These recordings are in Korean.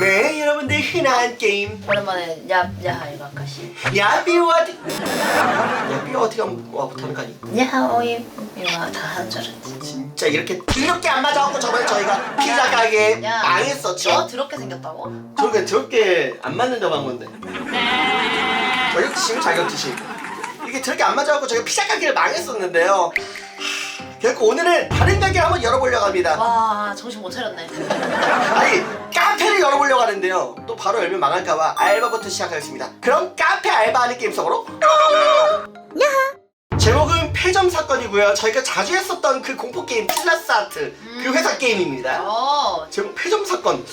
네 여러분들 흔한 게임. 오랜만에 얍야하이 가까시 야비와 야비와 어떻게 하면 와 못하는 거 아니? 야하오이 이거 다한 줄 알았지. 진짜 이렇게 이렇게 안 맞아갖고 저번에 저희가 피자 가게 야, 망했었죠? 너 더럽게 생겼다고? 저게 저렇게 안 맞는다고 한 건데. 자격지심 자격지심 이게 저렇게 안 맞아갖고 저희가 피자 가게를 망했었는데요. 하, 결국 오늘은 다른 가게를 한번 열어보려고 합니다. 와 정신 못 차렸네. 아니 카페를 열어보려고 하는데요. 또 바로 열면 망할까봐 알바부터 시작하겠습니다. 그럼 카페 알바하는 게임 속으로. 제목은 폐점 사건이고요. 저희가 자주 했었던 그 공포 게임 필라스 아트. 그 회사 게임입니다. 어. 제목 폐점 사건.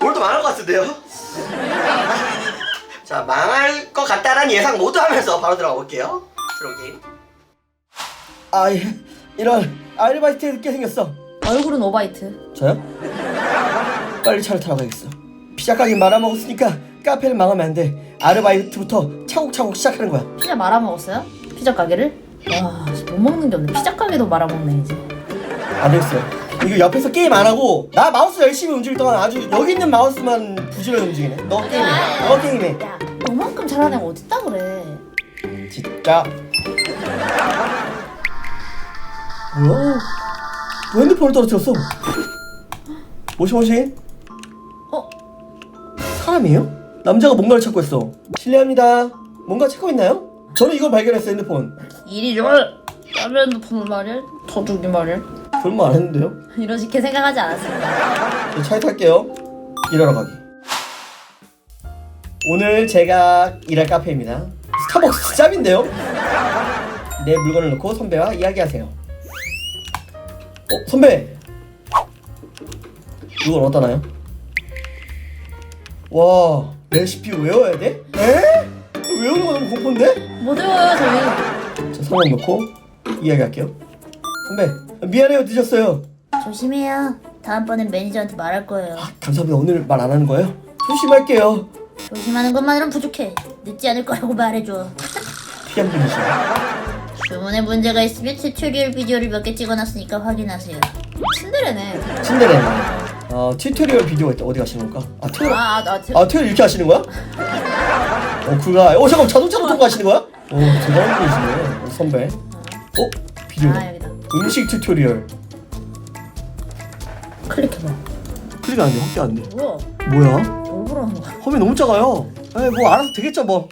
오늘도 망할 것 같은데요? 자 망할 것 같다라는 예상 모두 하면서 바로 들어가 볼게요. 게임. 아, 예. 이런 아르바이트 늦게 생겼어. 얼굴은 오바이트 저요? 빨리 차를 타러 가야겠어. 피자 가게 말아먹었으니까 카페를 망하면 안 돼. 아르바이트부터 차곡차곡 시작하는 거야. 피자 말아먹었어요? 피자 가게를? 와못 먹는 게 없네 피자 가게도 말아먹네 이제 안 되겠어요. 이거 옆에서 게임 안 하고 나 마우스 열심히 움직일 동안 아주 여기 있는 마우스만 부지런히 움직이네. 너 게임해. 너 게임해. 야 너만큼 잘하는 애가 어딨다 그래 진짜. 뭐야? 왜 핸드폰을 떨어뜨렸어? 모시모시? 어? 사람이에요? 남자가 뭔가를 찾고 있어. 실례합니다. 뭔가 찾고 있나요? 저는 이걸 발견했어요, 핸드폰. 이리 좀 남의 핸드폰을 말이야 도둑이 말이야 그런 말 안 했는데요? 이런 식게 생각하지 않았습니다 저 차에 탈게요. 일하러 가기. 오늘 제가 일할 카페입니다. 스타벅스 짭인데요? 내 물건을 놓고 선배와 이야기하세요. 어, 선배! 이건 어떠나요? 와, 레시피 외워야 돼? 에? 외우는 거 너무 공포인데? 못 외워요 저희 자, 성함 넣고 이야기할게요. 선배, 미안해요, 늦었어요. 조심해요. 다음번엔 매니저한테 말할 거예요. 감사합니다. 오늘 말 안 하는 거예요? 조심할게요. 조심하는 것만으로는 부족해. 늦지 않을 거라고 말해줘. 피한 분이시네. 주문에 문제가 있으면 튜토리얼 비디오를 몇 개 찍어놨으니까 확인하세요. 친데레네 친데레. 어, 튜토리얼 비디오가 있다. 어디 가시는 걸까? 아, 튜토리얼. 아, 아나 튜토리얼 이렇게 하시는 거야? 어, 그가. 어, 잠깐 자동차로 통과하시는 거야? 어, 대단한 분이시네. 어, 선배. 어, 비디오. 아 여기다 음식 튜토리얼. 클릭해봐 클릭 안 돼. 확대 안 돼. 뭐야 뭐야? 뭘 보라는 거야 화면 너무 작아요. 에이, 뭐 알아서 되겠죠, 뭐.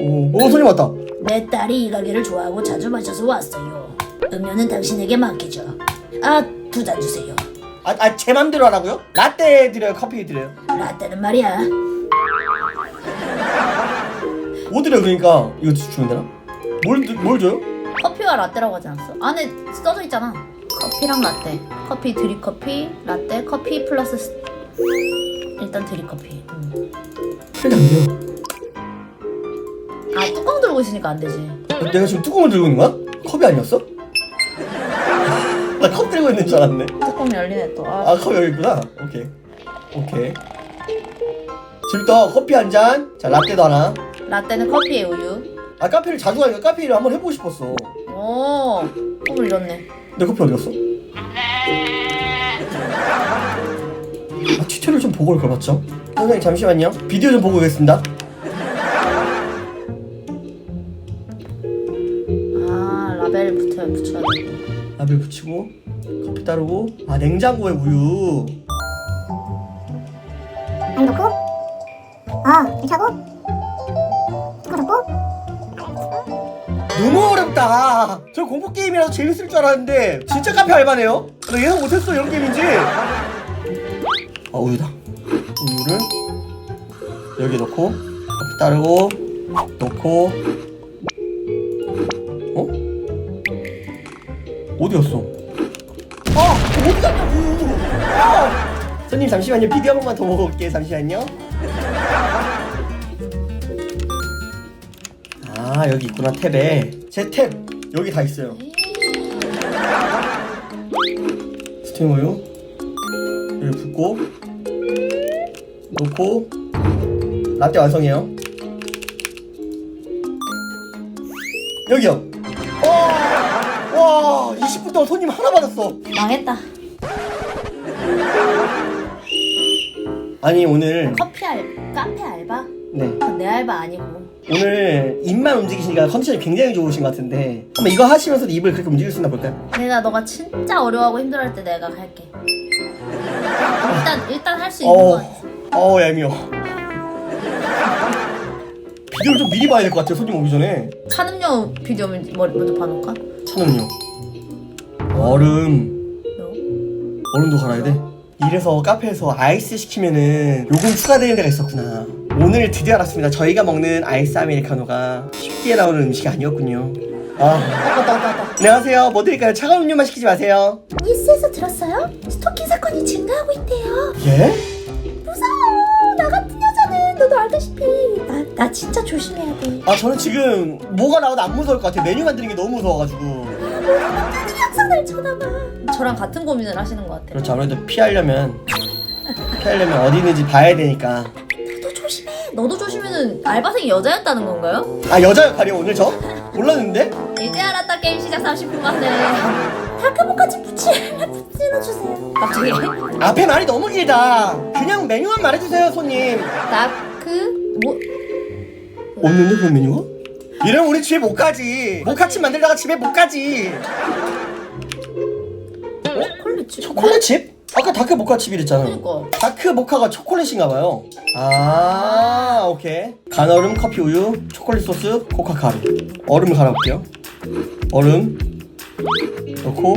오, 오, 손님 왔다. 내 딸이 이 가게를 좋아하고 자주 마셔서 왔어요. 음료는 당신에게 맡기죠. 아, 두 잔 주세요. 아, 아, 제 맘대로 하라고요? 라떼 드려요? 커피 드려요? 라떼는 말이야. 뭐 드려요, 그러니까? 이거 주면 되나? 뭘, 드- 뭘 줘요? 커피와 라떼라고 하지 않았어? 안에 써져 있잖아 커피랑 라떼 커피 드립 커피 라떼 커피 플러스 스... 일단 드립 커피 음. 클릭 안 돼요. 아 뚜껑 들고 있으니까 안 되지 어, 내가 지금 뚜껑을 들고 있는 거야? 컵이 아니었어? 나 컵 들고 있는 줄 알았네. 뚜껑 열리네 또 아, 아, 컵 여기 있구나. 오케이. 오케이. 재밌다. 커피 한 잔. 자, 라떼도 하나. 라떼는 커피에 우유 아, 카페를 자주 가니까 카페 를 한번 해보고 싶었어. 오 꿈을 이뤘네 내 커피 어디 갔어? 아, 튜토리얼 좀 보고 올걸 맞죠? 선생님, 잠시만요. 비디오 좀 보고 오겠습니다. 붙여, 붙여야 돼 라벨 붙이고, 커피 따르고, 아, 냉장고에 우유. 안 넣고 어 이렇게 하고 이거 넣고 너무 어렵다. 저 공포 게임이라서 재밌을 줄 알았는데 진짜 카페 알바네요. 나 예상 못했어 이런 게임인지. 아 우유다. 우유를 여기 넣고 커피 따르고 넣고 어디 갔어? 아 어디 갔냐고. 아! 손님 잠시만요. 비디오 한 번만 더 올게요. 잠시만요. 아 여기 있구나 탭에 제 탭 여기 다 있어요 우유 여기 붓고 놓고 라떼 완성이에요 여기요 와, 와 20분 동안 손님 하나 받았어 망했다 아니 오늘 커피 알 카페 알바? 네 그건 내 알바 아니고 오늘 입만 움직이시니까 컨디션이 굉장히 좋으신 것 같은데 한번 이거 하시면서 입을 그렇게 움직일 수 있나 볼까요? 내가 너가 진짜 어려워하고 힘들어할 때 내가 할게 일단 일단 할 수 있는 어, 거 같아 어 얄미워. 비디오를 좀 미리 봐야 될 것 같아요 손님 오기 전에. 찬음료 비디오 먼저 먼저 봐놓을까? 찬음료. 얼음. 너? 얼음도 갈아야 돼? 이래서 카페에서 아이스 시키면은 요금 추가되는 데가 있었구나. 오늘 드디어 알았습니다. 저희가 먹는 아이스 아메리카노가 쉽게 나오는 음식이 아니었군요. 아, 왔다 왔다 왔다 안녕하세요. 뭐 드릴까요? 차가운 음료만 시키지 마세요. 뉴스에서 들었어요? 스토킹 사건이 증가하고 있대요. 예? 무서워. 나 같은 여자는 너도 알다시피 나, 나 진짜 조심해야 돼. 아, 저는 지금 뭐가 나와도 안 무서울 것 같아요. 메뉴 만드는 게 너무 무서워가지고. 날 쳐다봐. 저랑 같은 고민을 하시는 것 같아 그렇죠. 아무래도 피하려면, 피하려면 어디 있는지 봐야 되니까. 너도 조심해. 너도 조심해는 알바생이 여자였다는 건가요? 아, 여자 역할이요, 오늘 저? 몰랐는데? 이제 알았다 게임 시작 30분 만에 다크모까지 붙이라 붙이나 주세요. 갑자기 앞에 말이 너무 길다. 그냥 메뉴만 말해주세요, 손님. 다크 뭐 없는데, 그런 메뉴가? 이러면 우리 집에 못 가지. 모카칩 만들다가 집에 못 가지. 초콜릿 칩? 아까 다크 모카 칩 이랬잖아. 그니까 다크 모카가 초콜릿인가 봐요. 아, 오케이. 간얼음, 커피 우유, 초콜릿 소스, 코카 가루. 얼음을 갈아볼게요. 얼음 넣고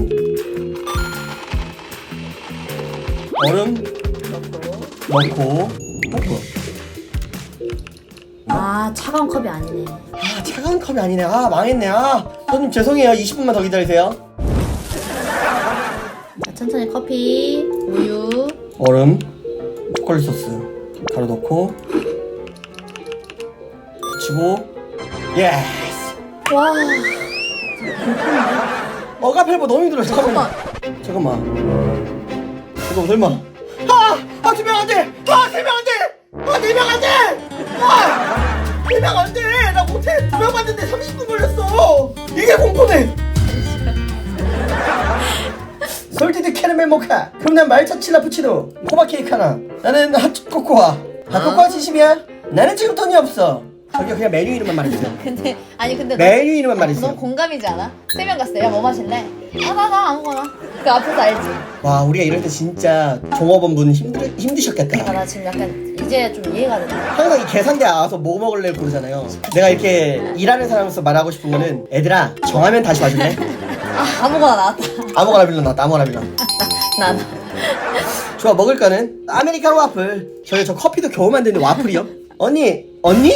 얼음 넣고 어, 뭐야? 아 차가운 컵이 아니네 아 차가운 컵이 아니네. 아 망했네. 아 손님 죄송해요. 20분만 더 기다리세요. 자, 천천히 커피 우유 얼음, 초콜릿 소스 가루 넣고 붙이고 예스. 와어뭐 너무 힘들어. 잠깐만. 잠깐만. 잠깐만 설마. 아! 아, 두명안 돼! 아, 세명안 돼! 아, 네명안 돼! 아! 네명안 돼! 나 못해! 두 명 봤는데 30분 걸렸어! 이게 공포네! 솔티드 캐러멜 모카 그럼 난 말차 칠라푸치노 호박 케이크 하나. 나는 핫 코코아. 핫 코코아 70이야? 나는 지금 돈이 없어. 저기요 그냥 메뉴 이름만 말해주세요. 근데 아니 근데 너- 메뉴 이름만 말해주세요. 공감이지 않아? 세 명 갔어. 야뭐 마실래? 아나 나 아무거나. 그 앞에서 알지? 와 우리가 이럴 때 진짜 종업원 분 힘들, 그러니까 힘드셨겠다. 나 지금 약간 이제 좀 이해가 된다 항상 이 계산대 와서 뭐 먹을래 고르잖아요. 내가 이렇게 일하는 사람으로서 말하고 싶은 거는 애들아 정하면 다시 와줄래? 아 아무거나 나왔다 아무거나 빌려 나왔다 아무거나 빌려. 난. 좋아 먹을 거는 아메리카노 와플. 저희 저 커피도 겨우 만드는데 와플이요? 언니 언니?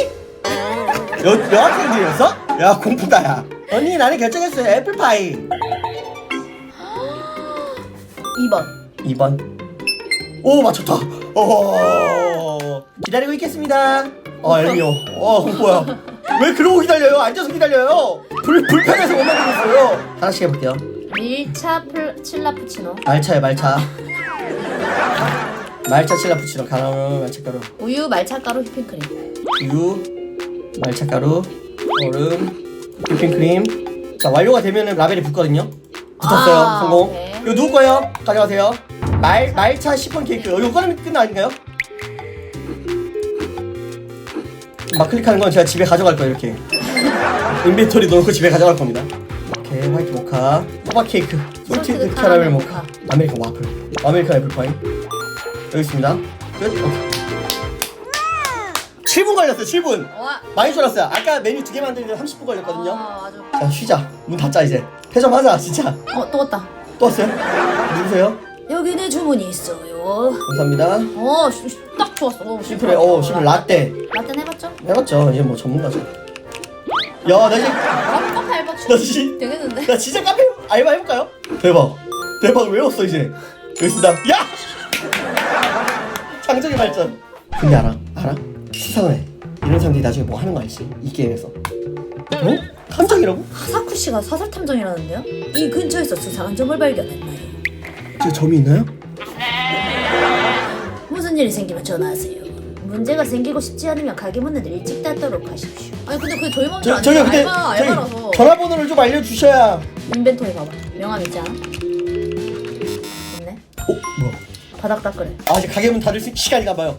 여, 여학생 들이었어? 야 공부다 야. 언니 나는 결정했어 요. 애플파이. 2번. 2번? 오 맞췄다. 어. 기다리고 있겠습니다. 어 엘미오 어 공포야. 왜 그러고 기다려요? 앉아서 기다려요? 불, 불편해서 못 만들겠어요. 하나씩 해볼게요 밀차 플, 칠라푸치노. 말차요 말차. 말차 칠라푸치노. 가나오 말차가루. 우유 말차가루 휘핑크림. 우유 말차가루 얼음 휘핑크림. 자 완료가 되면은 라벨이 붙거든요. 붙었어요. 아, 성공. 오케이. 이거 누구 거예요? 가져가세요. 말, 말차 시폰 케이크. 어, 이거 꺼내면 끝나 아닌가요? 막 클릭하는 건 제가 집에 가져갈 거예요 이렇게. 인벤토리 넣고 집에 가져갈 겁니다. 오케이 화이트 모카 호박 케이크. 솔티드 캐러멜 모카. 아메리칸 와플. 아메리칸 애플 파이 여기 있습니다. 끝. 오케이. 7분 걸렸어요 7분. 와. 많이 줄었어요. 아까 메뉴 두 개 만드는데 30분 걸렸거든요. 아, 아주 자 쉬자. 문 닫자 이제. 폐점하자 진짜. 어 또 왔다. 또 왔어요? 누구세요? 여기는 주문이 있어요. 감사합니다. 어딱 좋았어. 어, 시프레 어 시프 라떼. 라떼 해봤죠? 해봤죠. 얘뭐 전문가죠. 야나 이제 바로 카페 알바 나출 지, 되겠는데? 나 진짜 카페 알바 해볼까요? 대박 대박 외웠어 이제 여기 있습니다 야! 장정의 발전 근데 알아? 알아? 수상해 이런 사람들이 나중에 뭐 하는 거 알지? 이 게임에서 어? 탐정이라고? 하사쿠 씨가 사설 탐정이라는데요? 이 근처에서 수상한 점을 발견했나요? 저 점이 있나요? 무슨 일이 생기면 전화하세요. 문제가 생기고 싶지 않으면 가게 문을 일찍 닫도록 하십시오. 아니 근데 그게 저희 맘대로 저, 근데 알바 알바라서 저기 전화번호를 좀 알려주셔야 인벤토리 봐봐 명함 있지 않아? 있네 어? 뭐야 바닥 닦으래. 아 이제 가게 문 닫을 수- 시간인가 봐요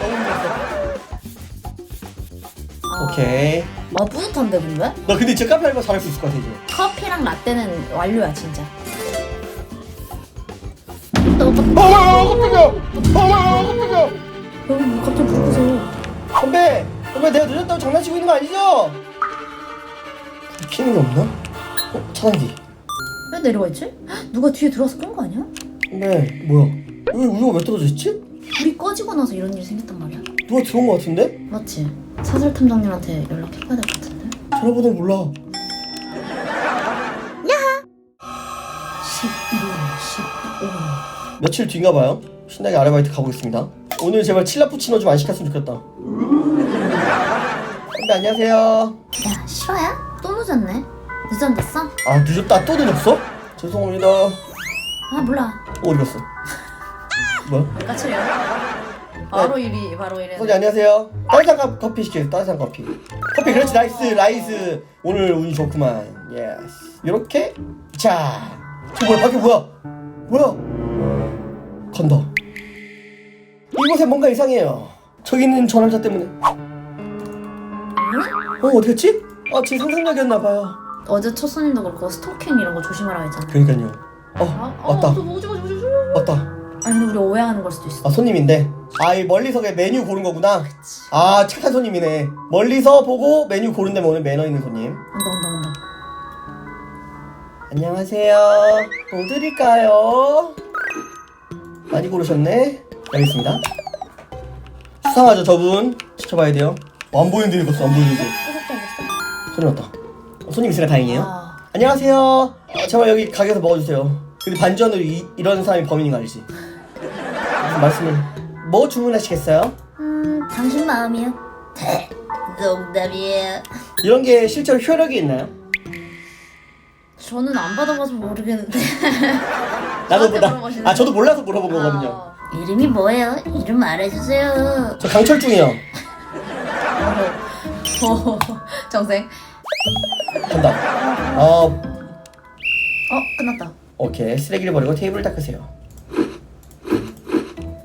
너무 힘들었어 아. 오케이 아 뿌듯한데 근데? 나 근데 진짜 카페 알바 잘할 수 있을 것 같아 이제 커피랑 라떼는 완료야 진짜. 어, 깜짝이야! 어, 깜짝이야! 여기 뭐 갑자기 불 끄세요. 선배! 선배 내가 늦었다고 장난치고 있는 거 아니죠? 피는 게 없나? 어? 차단기 왜 내려와 있지? 헉, 누가 뒤에 들어와서 끈 거 아니야? 선배 뭐야? 여기 우유가 왜 떨어져 있지? 불이 꺼지고 나서 이런 일이 생겼단 말이야. 누가 들어온 거 같은데? 맞지? 사설 탐정님한테 연락해봐야 될 것 같은데. 전화번호 몰라 11월 15일. 며칠 뒤인가 봐요 신나게 아르바이트 가보겠습니다 오늘 제발 칠라푸치노 좀 안 시켰으면 좋겠다 선배 안녕하세요 야 실화야? 또 늦었네. 늦었댔어? 아 늦었다 또 늦었어? 죄송합니다 어, 아 몰라. 어디 갔어? 뭐야? 까칠해요. 바로 일이 바로 일이. 선생님 안녕하세요. 따뜻한 카- 커피 시켜요. 따뜻한 커피. 커피 그렇지 나이스 나이스. 오늘 운이 좋구만. 예스. 이렇게 자. 저 뭐야 밖에 뭐야? 뭐야? 간다. 이곳에 뭔가 이상해요. 저기 있는 저 남자 때문에. 어 어디 갔지? 아제 상상력이었나 봐요. 어제 첫 손님도 그렇고 스토킹 이런 거 조심하라 했잖아. 그러니까요. 어 아, 왔다 어, 저 뭐지 뭐지 뭐지. 왔다. 아니 근데 우리 오해하는 걸 수도 있어. 아 손님인데 아이 멀리서 그냥 메뉴 고른 거구나. 아 착한 손님이네. 멀리서 보고 메뉴 고른 데면 오늘 매너 있는 손님. 온다 온다 온다. 안녕하세요. 뭐 드릴까요? 많이 고르셨네. 알겠습니다. 수상하죠, 저분. 지켜봐야 돼요. 어, 안 보이는데 읽었어, 안 보이는데. 손이 왔다. 어, 손님 있으니까 다행이에요. 아, 안녕하세요. 어, 제발 여기 가게에서 먹어주세요. 근데 반전으로 이, 이런 사람이 범인인 거 알지? 무슨 말씀을. 뭐 주문하시겠어요? 음 당신 마음이야. 대 농담이에요. 이런 게 실제로 효력이 있나요? 저는 안 받아봐서 모르겠는데. 나도 저한테 몰라. 물어보시는 아, 저도 몰라서 물어본 거거든요. 아, 이름이 뭐예요? 이름 말해주세요. 저 강철중이요. 어, 정생. 간다. 어, 어 끝났다. 오케이 쓰레기를 버리고 테이블을 닦으세요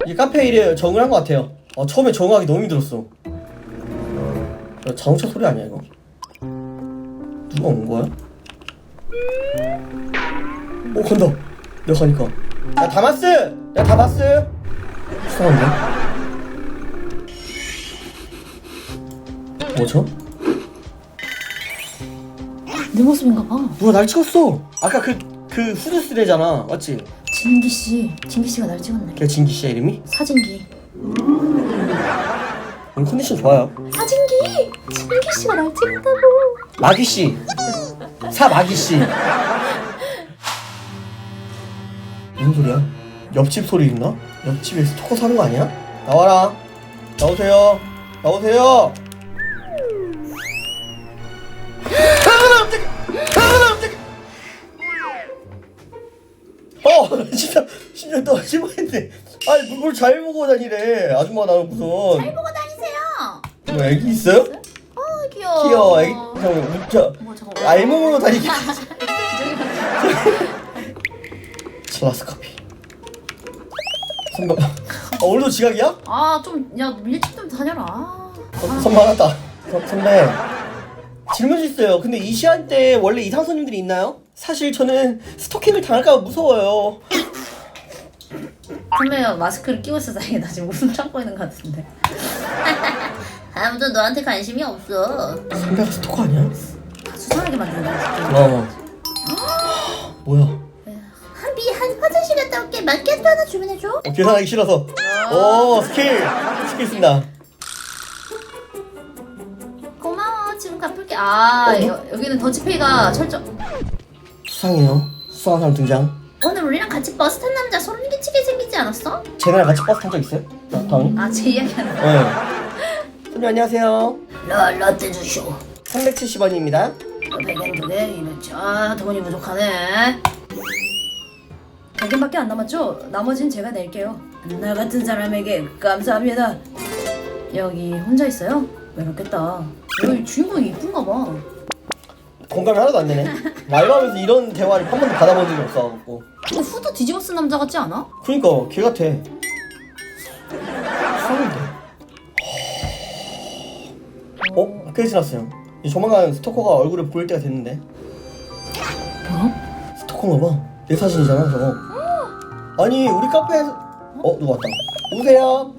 이 카페 일에 적응을 한 것 같아요 어, 처음에 적응하기 너무 힘들었어 이거 자동차 소리 아니야 이거 누가 온 거야? 오 간다 내가 가니까 야 다마스! 야 다마스! 수상한데? 뭐죠? 내 모습인가 봐. 누가 날 찍었어 아까 그, 그 후드스레잖아 맞지? 진기 씨, 진기 씨가 날 찍었네. 걔 진기 씨야 이름이? 사진기. 오늘 컨디션 좋아요 사진기. 진기 씨가 날 찍었다고. 마기 씨. 사 마기 씨. 무슨 소리야? 옆집 소리 있나? 옆집에 스토커 사는 거 아니야? 나와라. 나오세요. 나오세요. 어, 진짜, 진짜 너 아줌마인데. 아니, 뭘잘 보고 다니래. 아줌마가 나는 무슨. 잘 보고 다니세요. 뭐, 애기 있어요? 어 귀여워. 귀여워. 애기, 형, 웃겨. 뭐 저거. 알몸으로 다니기. 슬라스 커피. 선배. 어, 오늘도 지각이야? 아좀야 일찍 좀 다녀라. 아, 선- 하나다. 선- 선배. 질문 있어요. 근데 이 시간대 원래 이상 손님들이 있나요? 사실 저는 스토킹을 당할까 봐 무서워요. 선배가 마스크를 끼고 있어서 다행이다. 지금 웃음 참고 있는 것 같은데. 아무도 너한테 관심이 없어. 선배가 스토커 아니야? 수상하게 만든다. 어. 뭐야? 한비 한 화장실 갔다 올게. 마켓도 하나 주문해줘. 어, 계산하기 싫어서. 오 스킬 스킬 쓴다. 지금 갚을게. 아 어, 여, 여기는 더치페이가 철저. 수상해요. 수상한 사람 등장. 오늘 우리랑 같이 버스 탄 남자 소름 끼치게 생기지 않았어? 쟤네랑 같이 버스 탄 적 있어요? 나 다음이? 아제 이야기 하는. 거. 네. 선배 안녕하세요. 라 라떼 주쇼. 370원입니다. 100엔 두개 이랬죠. 아 돈이 부족하네. 100엔밖에 안 남았죠? 나머지는 제가 낼게요. 나 같은 사람에게 감사합니다. 여기 혼자 있어요? 외롭겠다. 여기 주인공이 이쁜가 봐. 공감이 하나도 안 되네. 말하면서 이런 대화를 한 번도 받아본 적이 없어갖고 근데 후드 뒤집어 쓴 남자 같지 않아? 그니까 걔 같아 수상한데 어? 꽤 지났어요 이제 조만간 스토커가 얼굴을 보일 때가 됐는데 뭐야? 스토커인가 봐. 내 사진이잖아, 저거. 아니, 우리 카페에서. 어, 누가 왔다. 누구세요?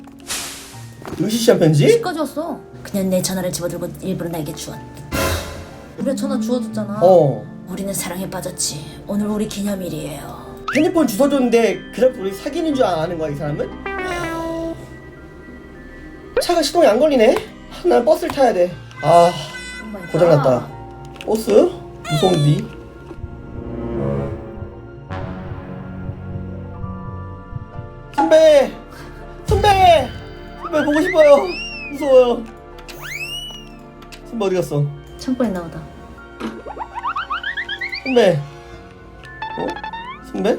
의시시한 편지? 집까지 왔어. 그냥 내 전화를 집어들고 일부러 나에게 주었다. 우리가 전화 주워줬잖아. 어. 우리는 사랑에 빠졌지. 오늘 우리 기념일이에요. 핸드폰 주워 줬는데, 그다음 우리 사귀는 줄 아는 거야, 이 사람은? 차가 시동이 안 걸리네? 아, 난 버스를 타야 돼. 아. 고장났다. 버스? 무서운디? 선배! 선배! 선배 보고 싶어요. 무서워요. 선배 어디 갔어? 창고에 나오다. 선배. 어? 선배?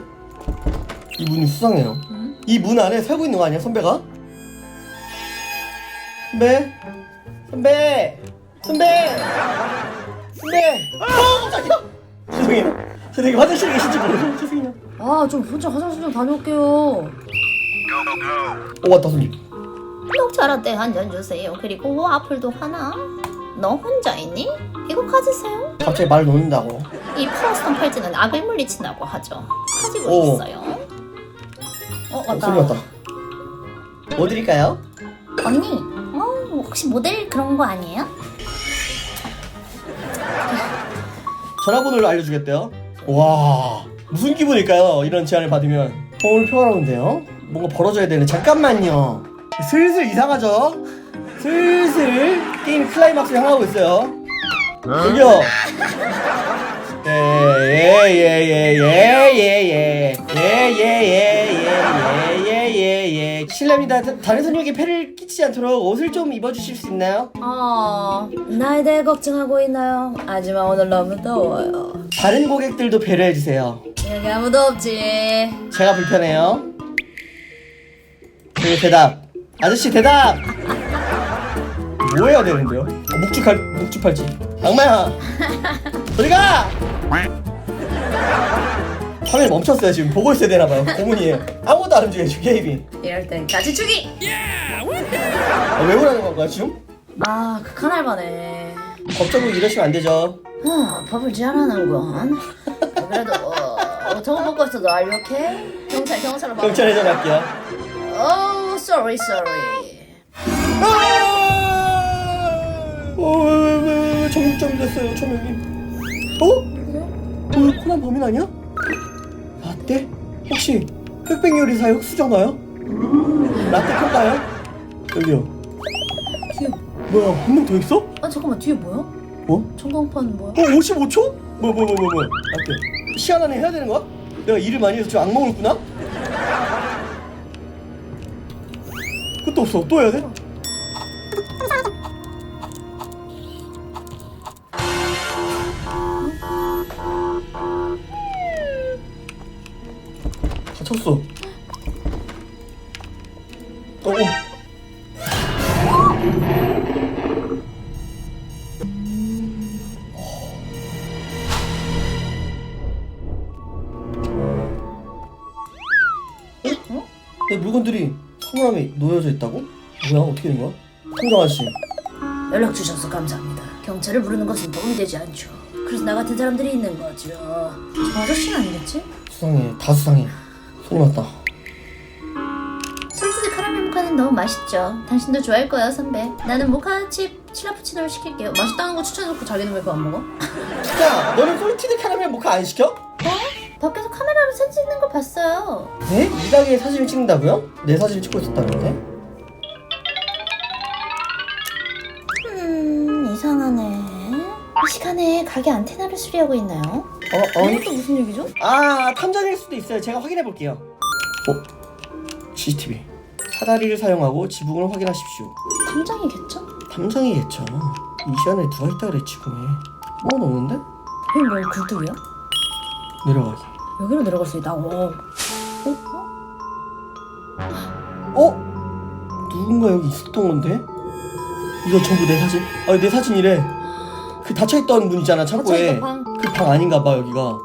이 문이 수상해요. 응? 이 문 안에 살고 있는 거 아니야, 선배가? 선배? 선배! 선배! 선배! 아, 깜짝이야! 죄송해요. 선생님 화장실에 계신지 모르고 죄송해요. 아, 좀 혼자 화장실 좀 다녀올게요. 어, 왔다, 손님. 녹차라떼 한 잔 주세요. 그리고 와플도 하나. 너 혼자 있니? 이거 가지세요. 갑자기 말을 놓는다고. 이 플라스톤 팔찌는 악을 물리친다고 하죠. 가지고 오. 있어요. 어, 어, 왔다. 소리 왔다. 뭐 드릴까요? 언니, 어, 혹시 모델 그런 거 아니에요? 전화번호를 알려주겠대요. 와, 무슨 기분일까요? 이런 제안을 받으면. 어, 오늘 평화로운데요? 뭔가 벌어져야 되네. 잠깐만요. 슬슬 이상하죠? 슬슬 게임 클라이막스 향하고 있어요. 여기요. 예예예예예예예예예예예예예 실례입니다. 다- 다른 손님에게 폐를 끼치지 않도록 옷을 좀 입어주실 수 있나요? 어, 나에 대해 걱정하고 있나요? 하지만 오늘 너무 더워요. 다른 고객들도 배려해 주세요. 여기 아무도 없지. 제가 불편해요. 그 대답. 아저씨 대답. 뭐 해야 되는데요? 어, 묵죽할 묵죽할지. 악마야. 어디 가? 화면 멈췄어요 지금 보고 있어야 되나 봐요. 고문이에요. 아무것도 안 움직여 지금 게임이. 이럴 땐 같이 추기. 아, 왜 그러는 건가요 지금? 아, 극한 알바네. 법적으로 이러시면 안 되죠. 어, 법을 잘하는군. 그래도 어, 저거 먹고 있어도 you okay? 경찰 경찰로 봐. 경찰에 전화할게요. Oh, sorry, sorry. 아! 어, 왜, 왜, 왜, 왜, 정육점 됐어요, 초명님. 어? 어, 코난 범인 아니야? 라떼? 혹시 흑백 요리사 흑수저인가요? 라떼 콘가요? 여기요. 뒤에 뭐야, 한 명 더 있어? 아 잠깐만 뒤에 뭐야? 뭐? 전광판 뭐야? 어, 55초? 뭐, 뭐, 뭐, 뭐, 뭐. 라떼. 시간 안에 해야 되는 거야? 내가 일을 많이 해서 지금 악몽을 꾸나? 끝도 없어. 또 해야 돼? 내 물건들이 사물함에 놓여져 있다고? 뭐야 어떻게 된 거야? 통장 아저씨 연락 주셔서 감사합니다. 경찰을 부르는 것은 도움이 되지 않죠. 그래서 나 같은 사람들이 있는 거죠. 저 아저씨는 아니겠지? 수상해 다 수상해 손이 왔다 솔티드 카라멜 모카는 너무 맛있죠. 당신도 좋아할 거야 선배. 나는 모카칩 칠라푸치노를 시킬게요. 맛있다는 거 추천해놓고 자기는 왜 그거 안 먹어? 야 너는 솔티드 카라멜 모카 안 시켜? 밖에서 카메라로 사진 찍는 거 봤어요. 네? 이 가게에 사진을 찍는다고요? 내 사진을 찍고 있었다는데? 음 이상하네. 이 시간에 가게 안테나를 수리하고 있나요? 어? 어? 이것도 무슨 얘기죠? 아 탐정일 수도 있어요 제가 확인해 볼게요 어? CCTV 사다리를 사용하고 지붕을 확인하십시오 탐정이겠죠? 탐정이겠죠 이 시간에 누가 있다 그랬지 꿈에 뭐가 없는데? 이게 뭐 굴뚝이야? 내려가기 여기로 내려갈 수 있다. 오. 어? 누군가 여기 있었던 건데? 이거 전부 내 사진? 아니 내 사진이래 그 닫혀있던 문 있잖아 창고에 닫혀있던 방. 그 방 아닌가 봐 여기가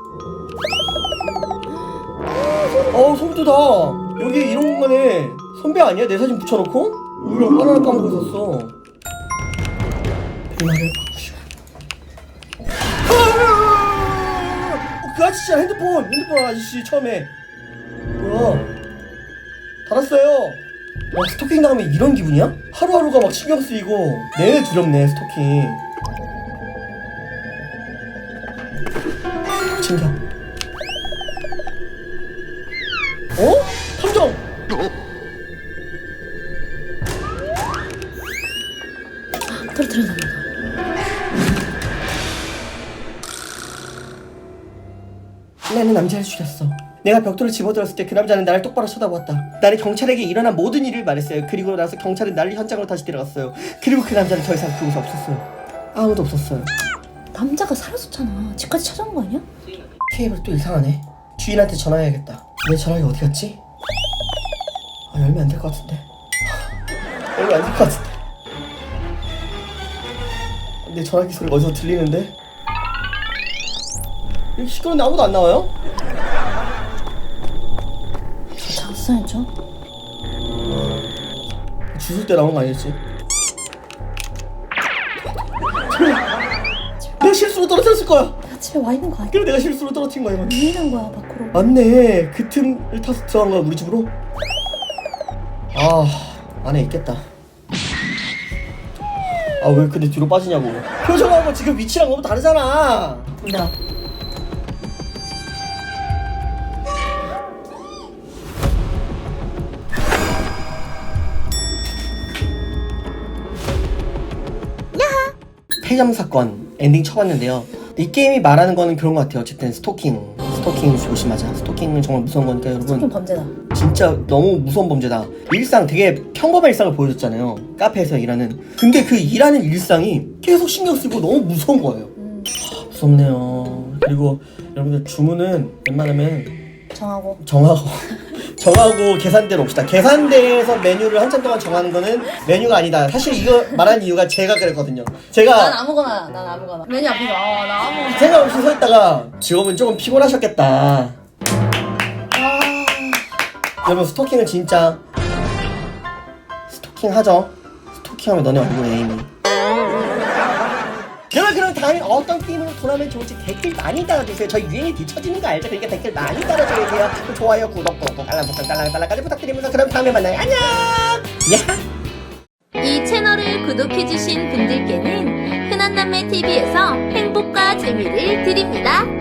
어우 송두다 여기 이런 공간에 선배 아니야? 내 사진 붙여놓고? 우리랑 하나를 까먹고 있었어 배말을 바꾸시고 그 아저씨 핸드폰. 핸드폰 아저씨 처음에. 뭐야? 달았어요. 와 스토킹 당하면 이런 기분이야? 하루하루가 막 신경 쓰이고. 내내 두렵네 스토킹. 챙겨 남자를 죽였어. 내가 벽돌을 집어들었을 때 그 남자는 나를 똑바로 쳐다보았다. 나는 경찰에게 일어난 모든 일을 말했어요. 그리고 나서 경찰은 나를 현장으로 다시 데려갔어요. 그리고 그 남자는 더 이상 그곳에 없었어요. 아무도 없었어요. 남자가 사라졌잖아. 집까지 찾아온 거 아니야? 케이블 또 이상하네. 주인한테 전화해야겠다. 내 전화기 어디 갔지? 아, 열면 안 될 것 같은데. 열면 안 될 것 같은데. 내 전화기 소리가 어디서 들리는데? 여기 시끄러운데 아무도 안 나와요? 저 작성해줘. 주술 때 나온 거 아니었지? 내가 실수로 떨어뜨렸을 거야. 나 집에 와 있는 거 아니야? 그래 내가 실수로 떨어뜨린 거야 이건. 왜 이런 거야 밖으로? 맞네. 그 틈을 타서 들어간 거야 우리 집으로. 아 안에 있겠다. 아 왜 근데 뒤로 빠지냐고. 표정하고 지금 위치랑 너무 다르잖아. 나 폐점 사건 엔딩 쳐봤는데요. 이 게임이 말하는 거는 그런 것 같아요. 어쨌든 스토킹, 스토킹 조심하자. 스토킹은 정말 무서운 거니까 여러분. 스토킹 범죄다. 진짜 너무 무서운 범죄다. 일상 되게 평범한 일상을 보여줬잖아요. 카페에서 일하는. 근데 그 일하는 일상이 계속 신경 쓰고 너무 무서운 거예요. 음, 아, 무섭네요. 그리고 여러분들 주문은 웬만하면 정하고 정하고 정하고 계산대로 옵시다. 계산대에서 메뉴를 한참 동안 정하는 거는 메뉴가 아니다. 사실 이거 말한 이유가 제가 그랬거든요. 난 제가 아무거나 난 아무거나 메뉴 앞에서 아 나 아무거나 생각 없이 서 있다가 직업은 조금 피곤하셨겠다. 아 여러분 스토킹은 진짜 스토킹 하죠. 스토킹하면 너네 얼굴에 에임이. 여러분 그럼 다음에 어떤 게임으 로 돌아오면 좋을지 댓글 많이 달아주세요. 저희 유행이 뒤처지는 거 알죠? 그러니까 댓글 많이. 그리고 좋아요, 구독, 꾹꾹, 알람 버튼 딸랑딸랑까지 부탁드리면서 그럼 다음에 만나요. 안녕. 야. 이 채널을 구독해주신 분들께는 흔한 남매 TV에서 행복과 재미를 드립니다.